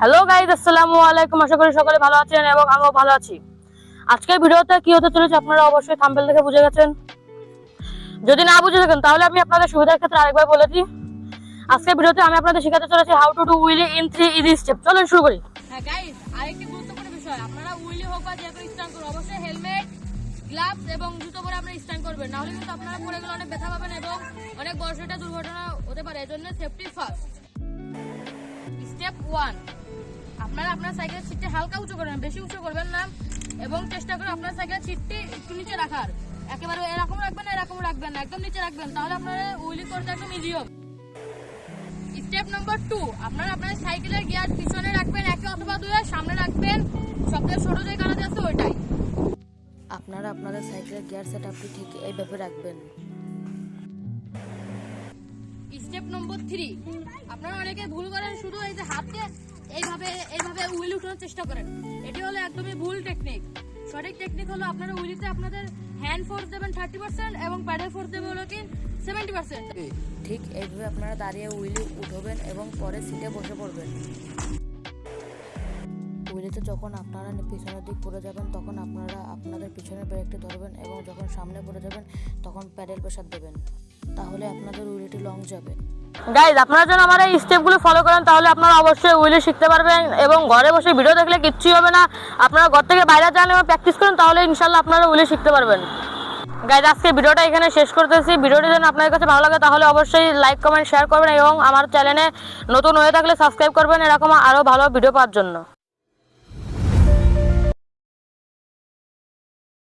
Hello guys আসসালামু আলাইকুম। আশা করি সকলে ভালো আছেন এবং আমিও ভালো আছি। আজকের ভিডিওতে কি হতে চলেছে আপনারা অবশ্যই থাম্বেল দেখে বুঝে গেছেন। যদি না বুঝে থাকেন, তাহলে আমি আপনাদের সুবিধার ক্ষেত্রে আরেকবার বলে দিই। আজকের ভিডিওতে আমি আপনাদের শেখাতে চলেছি how to do wheelie in three easy step চলুন শুরু করি। হ্যাঁ গাইজ আরেকটি গুরুত্বপূর্ণ বিষয়। আপনারা উইলি হোক বা যে কোনো অবশ্যই হেলমেট গ্লাভস এবং জুতো পরে আপনারা স্ট্যান্ড করবেন। নাহলে কিন্তু আপনারা পড়ে গেলে অনেক ব্যথা পাবেন এবং অনেক বড় একটা দুর্ঘটনা হতে পারে। এজন্য সেফটি ফার্স্ট স্টেপ ওয়ান আপনারা আপনার সাইকেলের সিটটি হালকা উঁচু করবেন, বেশি উঁচু করবেন না এবং চেষ্টা করুন আপনার সাইকেলের সিটটি একটু নিচে রাখার। একেবারে এরকম রাখবেন এরকম রাখবেন না, একদম নিচে রাখবেন, তাহলে আপনার উইলি করতে একদম ইজি হবে। স্টেপ নম্বর টু আপনারা আপনার সাইকেলের গিয়ার পিছনে রাখবেন, একে অথবা দুয়ে সামনে রাখবেন। সবথেকে ছোট ওইটাই আপনারা আপনাদের সাইকেলের গিয়ার সেট আপটি ঠিক এইভাবে রাখবেন। Step number three. আপনারা অনেকে ভুল করেন শুধু এই যে হাতে এইভাবে এইভাবে উইল উঠানোর চেষ্টা করেন। এটি হলো একদমই ভুল টেকনিক সঠিক টেকনিক হলো আপনারা উইলিতে আপনাদের হ্যান্ড ফোর্স দেবেন থার্টি পার্সেন্ট এবং প্যাডেল ফোর্স দেবেন হলো কি সেভেন্টি পার্সেন্ট ঠিক এইভাবে আপনারা দাঁড়িয়ে উইলি উঠবেন এবং পরে সিটে বসে পড়বেন। উইলিতে যখন আপনারা পিছনের দিক পড়ে যাবেন তখন আপনারা আপনাদের পিছনের ব্রেকটি ধরবেন এবং যখন সামনে পড়ে যাবেন, তখন প্যাডেল প্রেশার দেবেন। তাহলে আপনাদের উইলটি লং যাবে। গাইজ আপনারা যেন আমার এই স্টেপগুলো ফলো করেন, তাহলে আপনারা অবশ্যই উইলি শিখতে পারবেন এবং ঘরে বসে ভিডিও দেখলে কিচ্ছুই হবে না। আপনারা ঘর থেকে বাইরে যান এবং প্র্যাকটিস করেন, তাহলে ইনশাল্লাহ আপনারা উইলি শিখতে পারবেন। গাইজ আজকে ভিডিওটা এখানে শেষ করতেছি। ভিডিওটি যেন আপনাদের কাছে ভালো লাগে, তাহলে অবশ্যই লাইক কমেন্ট শেয়ার করবেন এবং আমার চ্যানেলে নতুন হয়ে থাকলে সাবস্ক্রাইব করবেন। এরকম আরও ভালো ভিডিও পাওয়ার জন্য।